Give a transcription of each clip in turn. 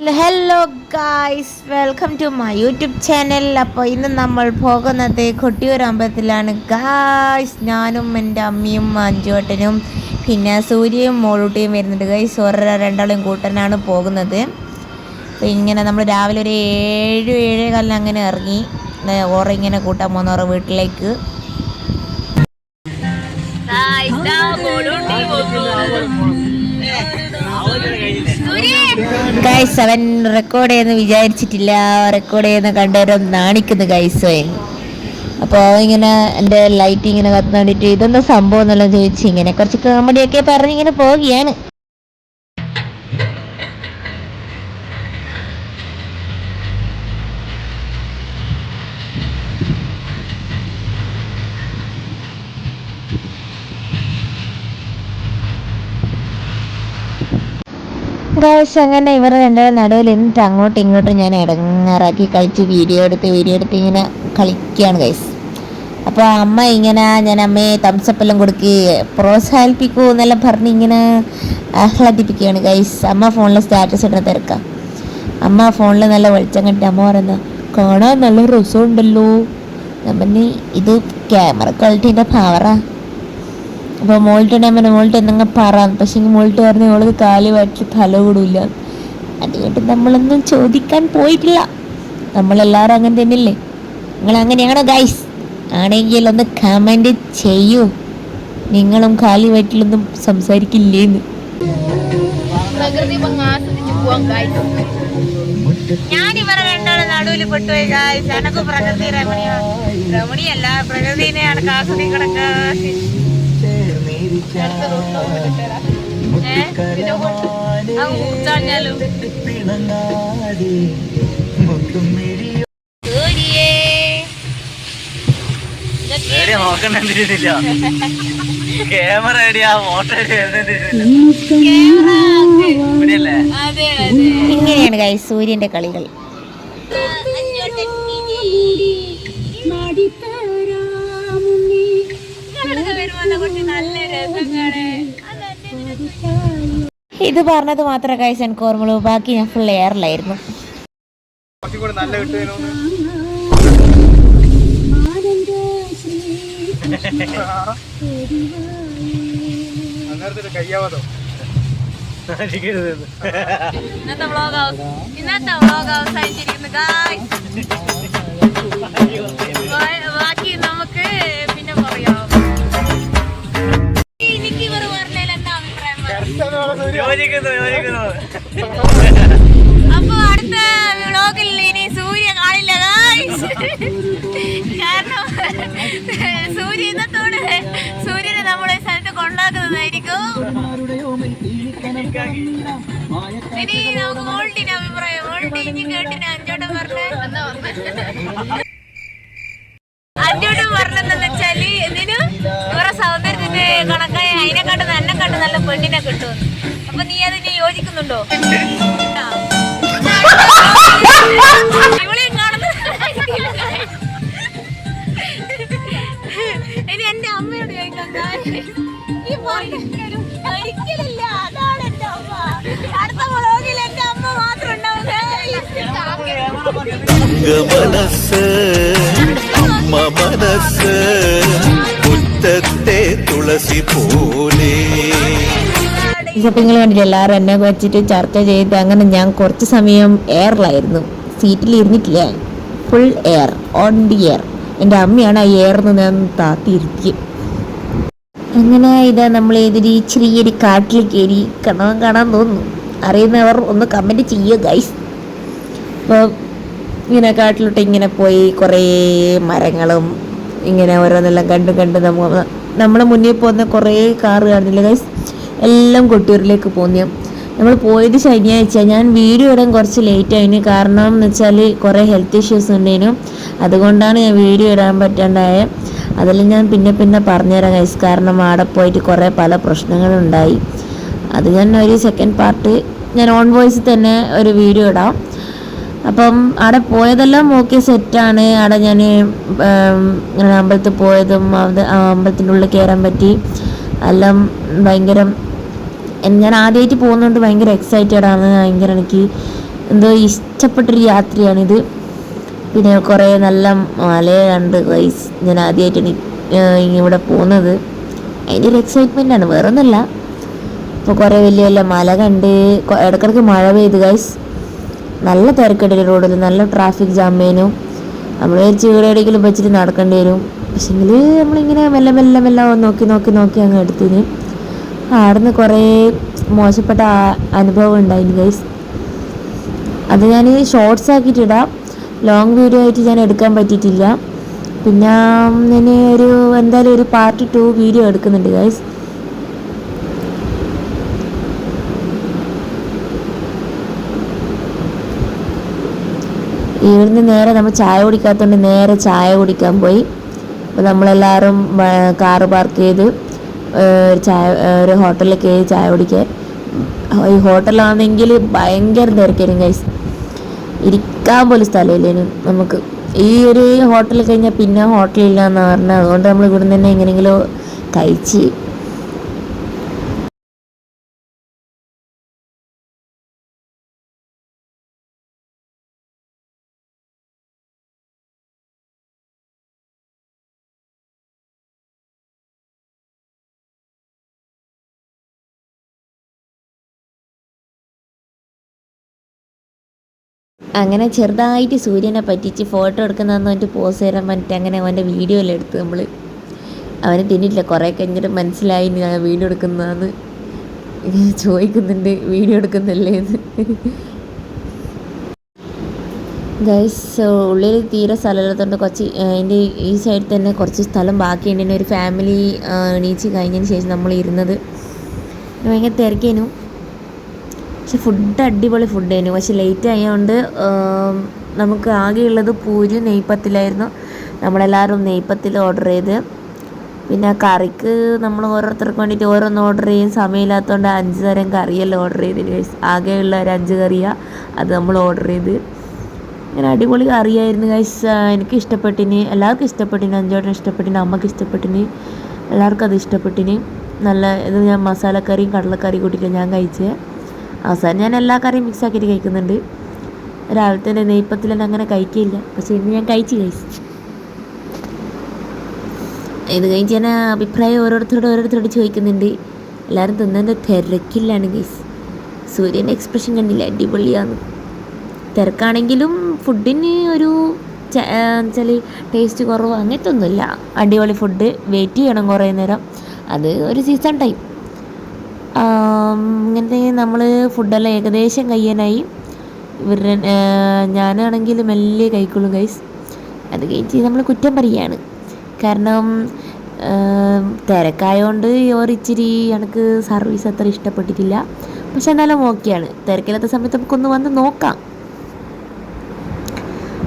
Hello guys welcome to my YouTube channel അപ്പോൾ ഇന്ന് നമ്മൾ പോകുന്നത് കൊട്ടിയൂർ അമ്പലത്തിലാണ്. ഗായ്സ് ഞാനും എന്റെ അമ്മയും അഞ്ചുവട്ടനും പിന്നെ സൂര്യയും മോളൂട്ടിയും വരുന്നുണ്ട്. ഗായ്സ് ഓരോ രണ്ടാളും കൂട്ടനാണ് പോകുന്നത്. അപ്പോൾ ഇങ്ങനെ നമ്മൾ രാവിലെ ഒരു ഏഴ് ഏഴേ കാലിന് അങ്ങനെ ഇറങ്ങി. ഓറ ഇങ്ങനെ കൂട്ടാൻ പോകുന്നവർ വീട്ടിലേക്ക്. വീട്ടിലേക്ക് ഗൈസ് അവൻ റെക്കോർഡ് ചെയ്യുന്ന വിചാരിച്ചിട്ടില്ല. റെക്കോർഡ് ചെയ്യുന്ന കണ്ടവരും നാണിക്കുന്നു ഗൈസ് അപ്പോൾ ഇങ്ങനെ എന്റെ ലൈറ്റ് ഇങ്ങനെ കത്തുന്ന വേണ്ടിയിട്ട് ഇതൊന്നും സംഭവം എന്നെല്ലാം ചോദിച്ചു ഇങ്ങനെ കുറച്ച് കോമഡിയൊക്കെ പറഞ്ഞ് ഇങ്ങനെ പോവുകയാണ്. ഗായ്സ് അങ്ങനെ ഇവർ രണ്ടുപേരും നടുവിൽ എന്നിട്ട് അങ്ങോട്ടും ഇങ്ങോട്ടും ഞാൻ ഇടങ്ങാറാക്കി കളിച്ച് വീഡിയോ എടുത്ത് വീഡിയോ എടുത്ത് ഇങ്ങനെ കളിക്കുകയാണ് ഗൈസ് അപ്പോൾ അമ്മ ഇങ്ങനെ ഞാൻ അമ്മയെ തംസപ്പ് എല്ലാം കൊടുക്കി പ്രോത്സാഹിപ്പിക്കൂ എന്നെല്ലാം പറഞ്ഞ് ഇങ്ങനെ ആഹ്ലാദിപ്പിക്കുകയാണ് ഗൈസ് അമ്മ ഫോണിലെ സ്റ്റാറ്റസ് ഇടുന്ന തിരക്കാം. അമ്മ ഫോണിൽ നല്ല വെളിച്ചം കണ്ടി അമ്മ പറയുന്നത് കാണാൻ നല്ല രസമുണ്ടല്ലോ. നമ്മൾ ഇത് ക്യാമറ ക്വാളിറ്റീന്റെ പവറാ അപ്പോൾ മോൾട്ട് ഞാൻ പറഞ്ഞു മോൾട്ട് എന്തെങ്കിലും പറ. പക്ഷേ മോൾട്ട് പറഞ്ഞ ഓളത് കാലി വാട്ടി തല കൂടില്ല. അതുകൊണ്ട് നമ്മളൊന്നും ചോദിക്കാൻ പോയിട്ടില്ല. നമ്മളെല്ലാവരും അങ്ങനെ തന്നെയല്ലേ? നിങ്ങൾ അങ്ങനെയാണോ ഗൈസ് ആണെങ്കിൽ ഒന്ന് കമന്റ് ചെയ്യൂ. നിങ്ങളും കാലി വയറ്റിലൊന്നും സംസാരിക്കില്ലേന്ന്. ഞാൻ ഇവരെ രണ്ടാളും നടുവിൽ പെട്ടുപോയി ഗായ്സ് എനക്ക് പ്രകൃതി രമണിയ രമണിയല്ല പ്രകൃതിനെയാണ് ആസ്വദിക്കണം അടുത്ത നോക്കണ്ടിരുന്നില്ല ക്യാമറ അതെ ഇങ്ങനെയാണ് കൈ സൂര്യന്റെ കളികൾ അഞ്ഞോട്ടൻ ഇത് പറഞ്ഞത് മാത്രമേ ഗൈസ് എനിക്ക് ഓർമ്മയുള്ളൂ. ബാക്കി ഞാൻ ഫുൾ എയറിലായിരുന്നു ഇന്നത്തെ വ്ളോഗ് ഇന്നത്തെ വ്ളോഗ് ഹൗസ് ആയിട്ടിരിക്കുന്നു ബാക്കി അപ്പൊ അടുത്ത വ്ളോഗിൽ ഇനി സൂര്യ കാണില്ല കാരണം സൂര്യ ഇന്നത്തോടെ സൂര്യനെ നമ്മളെ സ്ഥലത്ത് കൊണ്ടാക്കുന്നതായിരിക്കും. ഇനി നമുക്ക് മോൾട്ടിന്റെ അഭിപ്രായം. മോൾട്ടി ഇനി കേട്ടിന് അഞ്ചോട്ടം പറഞ്ഞ. പെണ്ണിനെ കിട്ടും അപ്പൊ നീ അതിന് യോജിക്കുന്നുണ്ടോ. ഇവളെയും കാണുന്നത് ഇനി എന്റെ അമ്മയോട് ചോദിക്കാം. ഈ പറഞ്ഞൊരു ഒരിക്കലില്ല. അതാണ് എന്റെ അമ്മ. അടുത്ത വ്ളോഗിൽ എന്റെ അമ്മ മാത്രം മനസ്സ് അമ്മ മനസ്സ് മുറ്റത്തെ തുളസി പോലെ ഇപ്പം നിങ്ങൾ എല്ലാവരും എന്നെ വെച്ചിട്ട് ചർച്ച ചെയ്ത് അങ്ങനെ ഞാൻ കുറച്ച് സമയം എയറിലായിരുന്നു സീറ്റിൽ ഇരുന്നിട്ടില്ല? Full air on the air എന്റെ അമ്മയാണ് ആ എയർന്ന് ഞാൻ താത്തിയിരുത്തി അങ്ങനെ ഇതാ നമ്മൾ ഏതൊരു ചെറിയൊരു കാട്ടിൽ കയറി കാണാൻ കാണാൻ തോന്നുന്നു. അറിയുന്നവർ ഒന്ന് കമന്റ് ചെയ്യുക ഗൈസ് അപ്പോൾ ഇങ്ങനെ കാട്ടിലോട്ട് ഇങ്ങനെ പോയി കുറേ മരങ്ങളും ഇങ്ങനെ ഓരോന്നെല്ലാം കണ്ട് കണ്ട് നമ്മ നമ്മളെ മുന്നിൽ പോകുന്ന കുറേ കാറ് കാണുന്നില്ല. ഗൈസ് എല്ലാം കൊട്ടിയൂരിലേക്ക് പോകുന്ന. നമ്മൾ പോയത് ശനിയാഴ്ച. ഞാൻ വീഡിയോ ഇടാൻ കുറച്ച് ലേറ്റ് ആയിന്. കാരണം എന്ന് വെച്ചാൽ കുറേ ഹെൽത്ത് ഇഷ്യൂസ് ഉണ്ടേനു. അതുകൊണ്ടാണ് ഞാൻ വീഡിയോ ഇടാൻ പറ്റാണ്ടായ. അതെല്ലാം ഞാൻ പിന്നെ പിന്നെ പറഞ്ഞുതരാം ഗൈസ് കാരണം അവിടെ പോയിട്ട് കുറേ പല പ്രശ്നങ്ങളുണ്ടായി. അത് ഞാൻ ഒരു സെക്കൻഡ് പാർട്ട് ഞാൻ ഓൺ വോയിസിൽ തന്നെ ഒരു വീഡിയോ ഇടാം. അപ്പം അവിടെ പോയതെല്ലാം ഓക്കെ സെറ്റാണ് അവിടെ ഞാൻ ഇങ്ങനെ അമ്പലത്തിൽ പോയതും അത് അമ്പലത്തിന്റെ ഉള്ളിൽ കയറാൻ പറ്റി. എല്ലാം ഭയങ്കര ഞാൻ ആദ്യമായിട്ട് പോകുന്നതുകൊണ്ട് ഭയങ്കര എക്സൈറ്റഡ് ആണ്. ഭയങ്കര എനിക്ക് എന്തോ ഇഷ്ടപ്പെട്ടൊരു യാത്രയാണിത്. പിന്നെ കുറേ നല്ല മലയെ കണ്ട് വൈസ് ഞാൻ ആദ്യമായിട്ടാണ് ഇവിടെ പോകുന്നത്. അതിന്റെ ഒരു എക്സൈറ്റ്മെന്റ് ആണ്. വേറൊന്നുമല്ല. ഇപ്പോൾ കുറേ വലിയ വലിയ മല കണ്ട് ഇടക്കിടക്ക് മഴ പെയ്ത് ഗൈസ് നല്ല തിരക്കുണ്ട് റോഡിൽ നല്ല ട്രാഫിക് ജാമേനും നമ്മൾ ചീടെ എവിടെയെങ്കിലും വെച്ചിട്ട് നടക്കേണ്ടി വരും. പക്ഷെങ്കിൽ നമ്മളിങ്ങനെ മെല്ലെ മെല്ലെ മെല്ലെ നോക്കി നോക്കി നോക്കി അങ്ങ് എടുത്തിന്. ആടുന്ന് കുറേ മോശപ്പെട്ട അനുഭവം ഉണ്ടായിന് ഗൈസ് അത് ഞാൻ ഷോർട്സ് ആക്കിയിട്ടിടാം ലോങ് വീഡിയോ ആയിട്ട് ഞാൻ എടുക്കാൻ പറ്റിയിട്ടില്ല. പിന്നെ ഞാൻ ഒരു എന്തായാലും ഒരു പാർട്ട് ടു വീഡിയോ എടുക്കുന്നുണ്ട് ഗൈസ് ഇവിടുന്ന് നേരെ നമ്മൾ ചായ കുടിക്കാത്തതുകൊണ്ട് നേരെ ചായ കുടിക്കാൻ പോയി. അപ്പോൾ നമ്മളെല്ലാവരും കാറ് പാർക്ക് ചെയ്ത് ഒരു ചായ ഒരു ഹോട്ടലിൽ കയറി ചായ കുടിക്കാൻ. ഈ ഹോട്ടലാണെങ്കിൽ ഭയങ്കര തിരക്കായിരുന്നു ഗൈസ് ഇരിക്കാൻ പോലും സ്ഥലമില്ലേനു നമുക്ക്. ഈ ഒരു ഹോട്ടലിൽ കഴിഞ്ഞാൽ പിന്നെ ഹോട്ടലില്ല എന്ന് പറഞ്ഞാൽ അതുകൊണ്ട് നമ്മൾ ഇവിടുന്ന് തന്നെ എങ്ങനെയെങ്കിലും കഴിച്ച് അങ്ങനെ ചെറുതായിട്ട് സൂര്യനെ പറ്റിച്ച് ഫോട്ടോ എടുക്കുന്നതെന്ന് അവന്റെ പോസ് തരാൻ പറഞ്ഞിട്ട് അങ്ങനെ അവന്റെ വീഡിയോ എല്ലാം എടുത്ത് നമ്മൾ അവനെ തിന്നിട്ടില്ല. കുറേ കഴിഞ്ഞിട്ട് മനസ്സിലായി ഞാൻ വീഡിയോ എടുക്കുന്നതെന്ന്. ചോദിക്കുന്നുണ്ട് വീഡിയോ എടുക്കുന്നില്ലേ? എന്ന്. ഗൈസ് ഉള്ളിൽ തീരെ സ്ഥലമില്ലാത്തതുകൊണ്ട് കുറച്ച് അതിന്റെ ഈ സൈഡിൽ തന്നെ കുറച്ച് സ്ഥലം ബാക്കിയുണ്ട്. ഒരു ഫാമിലി എണീച്ച് കഴിഞ്ഞതിന് ശേഷം നമ്മൾ ഇരുന്നത്. ഭയങ്കര തിരക്കേനു. പക്ഷെ ഫുഡ് അടിപൊളി ഫുഡായിരുന്നു പക്ഷെ ലേറ്റ് ആയതുകൊണ്ട് നമുക്ക് ആകെയുള്ളത് പൂരി നെയ്പ്പത്തിലായിരുന്നു നമ്മളെല്ലാവരും നെയ്പ്പത്തിൽ ഓർഡർ ചെയ്ത്. പിന്നെ കറിക്ക് നമ്മൾ ഓരോരുത്തർക്ക് വേണ്ടിയിട്ട് ഓരോന്ന് ഓർഡർ ചെയ്യും. സമയമില്ലാത്തതുകൊണ്ട് അഞ്ച് തരം കറിയെല്ലാം ഓർഡർ ചെയ്ത്. ആകെയുള്ള ഒരു അഞ്ച് കറിയാണ് അത് നമ്മൾ ഓർഡർ ചെയ്ത്. ഇങ്ങനെ അടിപൊളി കറിയായിരുന്നു ഗൈസ് എനിക്ക് ഇഷ്ടപ്പെട്ടിന്. എല്ലാവർക്കും ഇഷ്ടപ്പെട്ടിന്. അഞ്ചോട്ടം ഇഷ്ടപ്പെട്ടിന്. അമ്മയ്ക്ക് ഇഷ്ടപ്പെട്ടിന്. എല്ലാവർക്കും അത് ഇഷ്ടപ്പെട്ടിന്. നല്ല ഇത് ഞാൻ മസാലക്കറിയും കടലക്കറിയും കൂട്ടിയിട്ട് ഞാൻ കഴിച്ചത് അവസാനം ഞാൻ എല്ലാ കറിയും മിക്സ് ആക്കിയിട്ട് കഴിക്കുന്നുണ്ട്. രാവിലെ തന്നെ നെയ്പ്പത്തിൽ തന്നെ അങ്ങനെ കഴിക്കില്ല. പക്ഷെ ഇന്ന് ഞാൻ കഴിച്ച് കഴിച്ചു. ഇത് കഴിഞ്ഞ് ഞാൻ അഭിപ്രായം ഓരോരുത്തരോട് ഓരോരുത്തരോട് ചോദിക്കുന്നുണ്ട്. എല്ലാവരും തിന്നതിന്റെ തിരക്കില്ലാണ് ഗൈസ് സൂര്യന്റെ എക്സ്പ്രഷൻ കണ്ടില്ല? അടിപൊളിയാണ് തിരക്കാണെങ്കിലും ഫുഡിന് ഒരു വെച്ചാൽ ടേസ്റ്റ് കുറവ് അങ്ങനത്തെ ഒന്നുമില്ല അടിപൊളി ഫുഡ് വെയിറ്റ് ചെയ്യണം കുറേ നേരം. അത് ഒരു സീസൺ ടൈം ഇങ്ങനത്തെ നമ്മൾ ഫുഡെല്ലാം ഏകദേശം കഴിയാനായി ഇവരുടെ ഞാനാണെങ്കിലും മെല്ലെ കഴിക്കുള്ളൂ ഗൈസ് അത് കഴിച്ച് നമ്മൾ കുറ്റം പറയുകയാണ് കാരണം തിരക്കായതുകൊണ്ട് ഓർ എനിക്ക് സർവീസ് അത്ര ഇഷ്ടപ്പെട്ടിട്ടില്ല. പക്ഷെ എന്നാലും ഓക്കെയാണ്. തിരക്കില്ലാത്ത സമയത്ത് നമുക്കൊന്ന് വന്ന് നോക്കാം.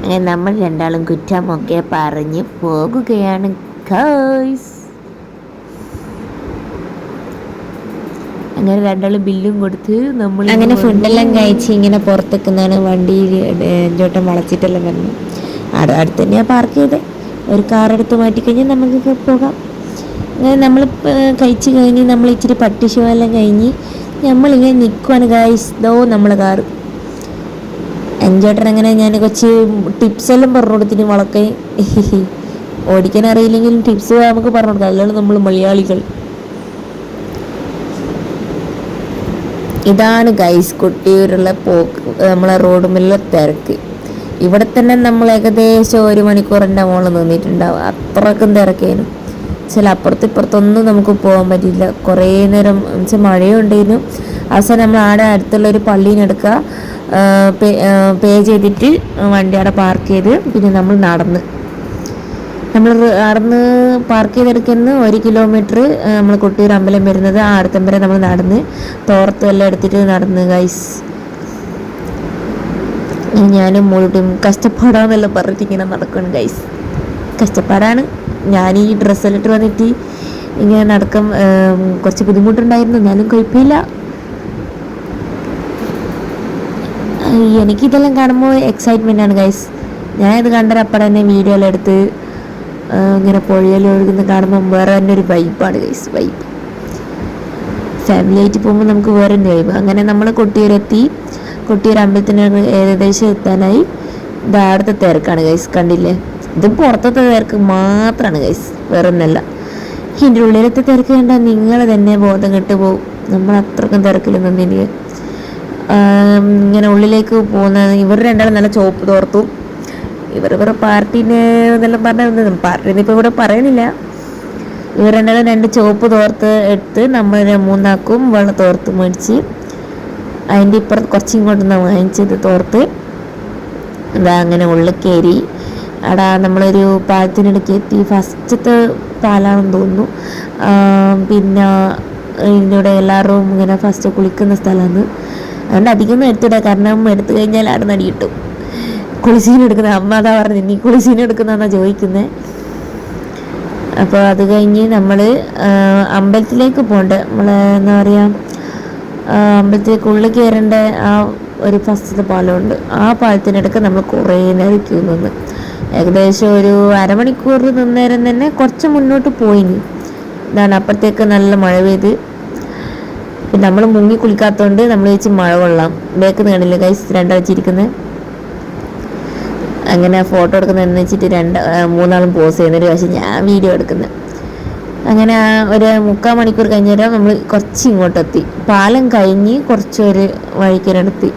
അങ്ങനെ നമ്മൾ രണ്ടാളും കുറ്റമൊക്കെ പറഞ്ഞ് പോകുകയാണ് ഗൈസ് അങ്ങനെ രണ്ടാളും ബില്ലും കൊടുത്ത് നമ്മൾ അങ്ങനെ ഫുഡെല്ലാം കഴിച്ച് ഇങ്ങനെ പുറത്തേക്കുന്നതാണ് വണ്ടി ചോട്ടം വളച്ചിട്ടെല്ലാം വരുന്നത് അവിടെ അടുത്ത് തന്നെയാണ് പാർക്ക് ചെയ്തത് ഒരു കാർ എടുത്ത് മാറ്റി കഴിഞ്ഞാൽ നമുക്ക് പോകാം. അങ്ങനെ നമ്മൾ കഴിച്ച് കഴിഞ്ഞ് നമ്മൾ ഇച്ചിരി പട്ടിശുവെല്ലാം കഴിഞ്ഞ് നമ്മളിങ്ങനെ നിൽക്കുവാണ് ഗായ്സ് ദോ നമ്മളെ കാറ് അഞ്ചേട്ടൻ അങ്ങനെ ഞാൻ കുറച്ച് ടിപ്സ് എല്ലാം പറഞ്ഞു കൊടുത്തിന് വളക്കെ. ഓടിക്കാൻ അറിയില്ലെങ്കിലും ടിപ്സ് നമുക്ക് പറഞ്ഞു കൊടുക്കാം. അല്ലാണ്ട് നമ്മൾ മലയാളികൾ. ഇതാണ് ഗൈസ് കൊട്ടിയൂരുള്ള പോക്ക് നമ്മളെ റോഡുമില്ല തിരക്ക്. ഇവിടെ തന്നെ നമ്മൾ ഏകദേശം ഒരു മണിക്കൂറിന്റെ മുകളിൽ നിന്നിട്ടുണ്ടാവും. അത്രക്കും തിരക്കേനു. ചില അപ്പുറത്ത് ഇപ്പുറത്തൊന്നും നമുക്ക് പോകാൻ പറ്റില്ല കുറേ നേരം വെച്ചാൽ മഴയുണ്ടായിരുന്നു അവസാനം നമ്മൾ ആടെ അടുത്തുള്ള ഒരു പള്ളീനെടുക്കുക പേ ചെയ്തിട്ട് വണ്ടി അവിടെ പാർക്ക് ചെയ്ത് പിന്നെ നമ്മൾ നടന്ന്. നമ്മൾ നടന്ന് പാർക്ക് ചെയ്തെടുക്കുന്ന ഒരു കിലോമീറ്റർ നമ്മൾ കൊട്ടിയൂർ അമ്പലം വരുന്നത് ആ അടുത്തം വരെ നമ്മൾ നടന്ന് തോർത്തും എല്ലാം എടുത്തിട്ട് നടന്ന് ഗൈസ് ഞാനും മുഴുവൻ കഷ്ടപ്പാടാന്നെല്ലാം പറഞ്ഞിട്ട് ഇങ്ങനെ നടക്കണം ഗൈസ് കഷ്ടപ്പാടാണ്. ഞാൻ ഈ ഡ്രസ്സ് ഇട്ട് വന്നിട്ട് ഇങ്ങനെ നടക്കം കുറച്ച് ബുദ്ധിമുട്ടുണ്ടായിരുന്നു. എന്നാലും കുഴപ്പമില്ല. എനിക്കിതെല്ലാം കാണുമ്പോൾ എക്സൈറ്റ്മെന്റ് ആണ് ഗൈസ് ഞാനിത് ഇത് കണ്ടപ്പോൾ തന്നെ വീഡിയോ ഇങ്ങനെ പുഴയിൽ ഒഴുകുന്ന കാണുമ്പോൾ വേറെ തന്നെ ഒരു വൈബാണ് ഗൈസ് വൈബ് ഫാമിലി ആയിട്ട് പോകുമ്പോൾ നമുക്ക് വേറെ തന്നെ വൈബ് അങ്ങനെ നമ്മൾ കൊട്ടിയൂരെത്തി. കൊട്ടിയൂർ അമ്പലത്തിന് ഏകദേശം എത്താനായി. ഇതാടത്തെ തിരക്കാണ് ഗൈസ് കണ്ടില്ലേ? ഇത് പുറത്തത്തെ തിരക്ക് മാത്രമാണ് ഗൈസ് വേറെ ഒന്നല്ല ഇതിന്റെ ഉള്ളിലത്തെ തിരക്ക് കണ്ടാൽ നിങ്ങൾ തന്നെ ബോധം കെട്ട് പോകും നമ്മൾ അത്രക്കും തിരക്കിൽ തന്നെ ഇങ്ങനെ ഉള്ളിലേക്ക് പോകുന്ന ഇവർ രണ്ടാളും നല്ല ചോപ്പ് തോർത്തു. ഇവർ ഇവർ പാർട്ടീനെ എന്നെല്ലാം പറഞ്ഞു പാർട്ടീനെ ഇപ്പോൾ ഇവിടെ പറയുന്നില്ല. ഇവർ രണ്ടാളും രണ്ട് ചുവപ്പ് തോർത്ത് എടുത്ത് നമ്മൾ മൂന്നാക്കും വെള്ള തോർത്ത് മേടിച്ച് അതിന്റെ ഇപ്പുറത്ത് കുറച്ച് ഇങ്ങോട്ട് വാങ്ങിച്ചത് തോർത്ത്. എന്താ അങ്ങനെ ഉള്ളിൽ കയറി. അവിടെ നമ്മളൊരു പാലത്തിനിടയ്ക്ക് എത്തി. ഫസ്റ്റത്തെ പാലാണെന്ന് തോന്നുന്നു. പിന്നെ ഇതിന്റെ എല്ലാവരും ഇങ്ങനെ ഫസ്റ്റ് കുളിക്കുന്ന സ്ഥലമാണ്. അതുകൊണ്ട് അധികം ഒന്നും എടുത്തിട. കാരണം എടുത്തു കഴിഞ്ഞാൽ അവിടെ നടി കിട്ടും കുളിസീൻ എടുക്കുന്ന അമ്മ അതാ പറഞ്ഞത് നീ കുളിസീൻ എടുക്കുന്നതെന്നാ ചോദിക്കുന്നത് അപ്പോൾ അത് കഴിഞ്ഞ് നമ്മൾ അമ്പലത്തിലേക്ക് പോകണ്ട നമ്മൾ എന്താ പറയുക അമ്പലത്തിലേക്ക് ഉള്ളിൽ കയറേണ്ട ആ ഒരു ഫസ്റ്റത്തെ പാലമുണ്ട്. ആ പാലത്തിനിടയ്ക്ക് നമ്മൾ കുറേ നേരം ക്യൂ നിന്ന്. ഏകദേശം ഒരു അരമണിക്കൂർ നിന്നേരം തന്നെ കുറച്ച് മുന്നോട്ട് പോയി ഇതാണ് അപ്പുറത്തേക്ക് നല്ല മഴ പെയ്ത്. നമ്മൾ മുങ്ങി കുളിക്കാത്തതുകൊണ്ട് നമ്മൾ വെച്ച് മഴ കൊള്ളാം. ബേക്ക് കാണില്ല കൈസ് രണ്ടാഴ്ചയിരിക്കുന്നത് അങ്ങനെ ഫോട്ടോ എടുക്കുന്നതെന്ന് വെച്ചിട്ട് രണ്ട് മൂന്നാളും പോസ് ചെയ്യുന്നൊരു പക്ഷേ ഞാൻ വീഡിയോ എടുക്കുന്നത് അങ്ങനെ ഒരു മുക്കാൽ മണിക്കൂർ കഴിഞ്ഞേരം നമ്മൾ കുറച്ച് ഇങ്ങോട്ടെത്തി. പാലം കഴിഞ്ഞ് കുറച്ചൊരു വഴിക്കരടുത്തി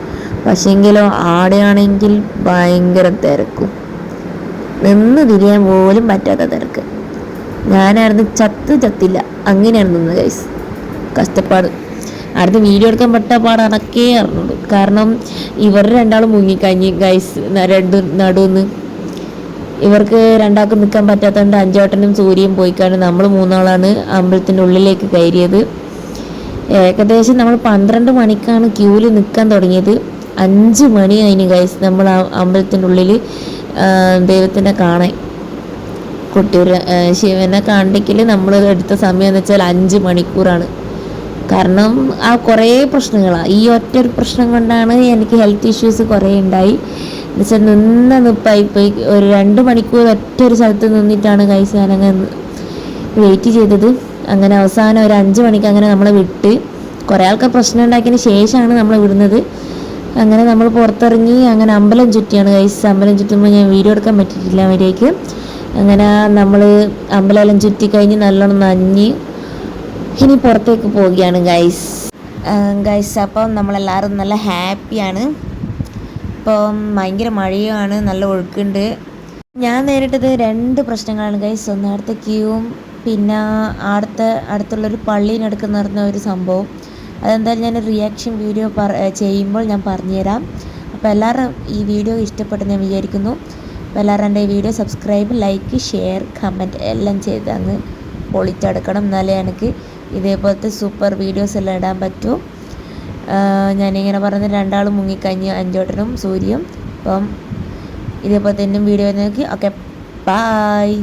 പക്ഷേങ്കിലോ ആടെയാണെങ്കിൽ ഭയങ്കര തിരക്കും. നിന്ന് തിരിയാൻ പോലും പറ്റാത്ത തിരക്ക്. ഞാനായിരുന്നു ചത്ത് ചത്തില്ല. അങ്ങനെയാണ് നിന്ന് ഗൈസ് കഷ്ടപ്പാട്. അടുത്ത് വീഡിയോ എടുക്കാൻ പെട്ട പാട് അണക്കേ അറിഞ്ഞുള്ളൂ കാരണം ഇവർ രണ്ടാളും മുങ്ങിക്കഴിഞ്ഞ് ഗൈസ് രണ്ട് നടുന്ന്. ഇവർക്ക് രണ്ടാൾക്കും നിൽക്കാൻ പറ്റാത്തതുകൊണ്ട് അഞ്ചോട്ടനും സൂര്യയും പോയിക്കാണ്. നമ്മൾ മൂന്നാളാണ് അമ്പലത്തിന്റെ ഉള്ളിലേക്ക് കയറിയത്. ഏകദേശം നമ്മൾ പന്ത്രണ്ട് മണിക്കാണ് ക്യൂവിൽ നിൽക്കാൻ തുടങ്ങിയത്. അഞ്ച് മണി അതിന് ഗൈസ് നമ്മൾ ആ അമ്പലത്തിന്റെ ഉള്ളിൽ ദൈവത്തിനെ കാണാൻ. കൊട്ടിയൂർ ശിവനെ കാണിക്കൽ നമ്മൾ എടുത്ത സമയം എന്ന് വെച്ചാൽ അഞ്ച് മണിക്കൂറാണ്. കാരണം ആ കുറേ പ്രശ്നങ്ങളാണ് ഈ ഒറ്റ ഒരു പ്രശ്നം കൊണ്ടാണ് എനിക്ക് ഹെൽത്ത് ഇഷ്യൂസ് കുറേ ഉണ്ടായി. എന്നുവെച്ചാൽ നിന്ന നിപ്പായി പോയി. ഒരു രണ്ട് മണിക്കൂർ ഒറ്റ ഒരു സ്ഥലത്ത് നിന്നിട്ടാണ് കൈസ് ഞാനങ്ങ് വെയിറ്റ് ചെയ്തത്. അങ്ങനെ അവസാനം ഒരു അഞ്ച് മണിക്ക് അങ്ങനെ നമ്മളെ വിട്ട് കുറേ ആൾക്കാർ പ്രശ്നം ഉണ്ടാക്കിയതിന് ശേഷമാണ് നമ്മൾ വിടുന്നത്. അങ്ങനെ നമ്മൾ പുറത്തിറങ്ങി അങ്ങനെ അമ്പലം ചുറ്റിയാണ് കൈസ് അമ്പലം ചുറ്റുമ്പോൾ ഞാൻ വീഡിയോ എടുക്കാൻ പറ്റിയിട്ടില്ല അവരേക്ക് അങ്ങനെ നമ്മൾ അമ്പലമെല്ലാം ചുറ്റി കഴിഞ്ഞ് നല്ലോണം നഞ്ഞ് ഇനി പുറത്തേക്ക് പോവുകയാണ് ഗൈസ് ഗൈസ് അപ്പം നമ്മളെല്ലാവരും നല്ല ഹാപ്പിയാണ്. ഇപ്പം ഭയങ്കര മഴയുമാണ് നല്ല ഒഴുക്കുണ്ട്. ഞാൻ നേരിട്ടത് രണ്ട് പ്രശ്നങ്ങളാണ് ഗൈസ് ഒന്ന് അടുത്ത ക്യൂവും പിന്നെ അടുത്ത അടുത്തുള്ളൊരു പള്ളീനടുക്ക് നടന്ന ഒരു സംഭവം. അതെന്തായാലും ഞാൻ റിയാക്ഷൻ വീഡിയോ പറ ചെയ്യുമ്പോൾ ഞാൻ പറഞ്ഞുതരാം. അപ്പോൾ എല്ലാവരും ഈ വീഡിയോ ഇഷ്ടപ്പെട്ടെന്ന് ഞാൻ വിചാരിക്കുന്നു. അപ്പോൾ എല്ലാവരും എന്റെ video subscribe like share comment എല്ലാം ചെയ്ത് അങ്ങ് പൊളിച്ചെടുക്കണം എന്നാലേ എനിക്ക് ഇതേപോലത്തെ സൂപ്പർ വീഡിയോസ് എല്ലാം ഇടാൻ പറ്റും. ഞാനിങ്ങനെ പറഞ്ഞ രണ്ടാളും മുങ്ങിക്കഴിഞ്ഞ് അഞ്ചോട്ടനും സൂര്യയും. അപ്പം ഇതേപോലെ തന്നെ വീഡിയോ നോക്കി. Okay bye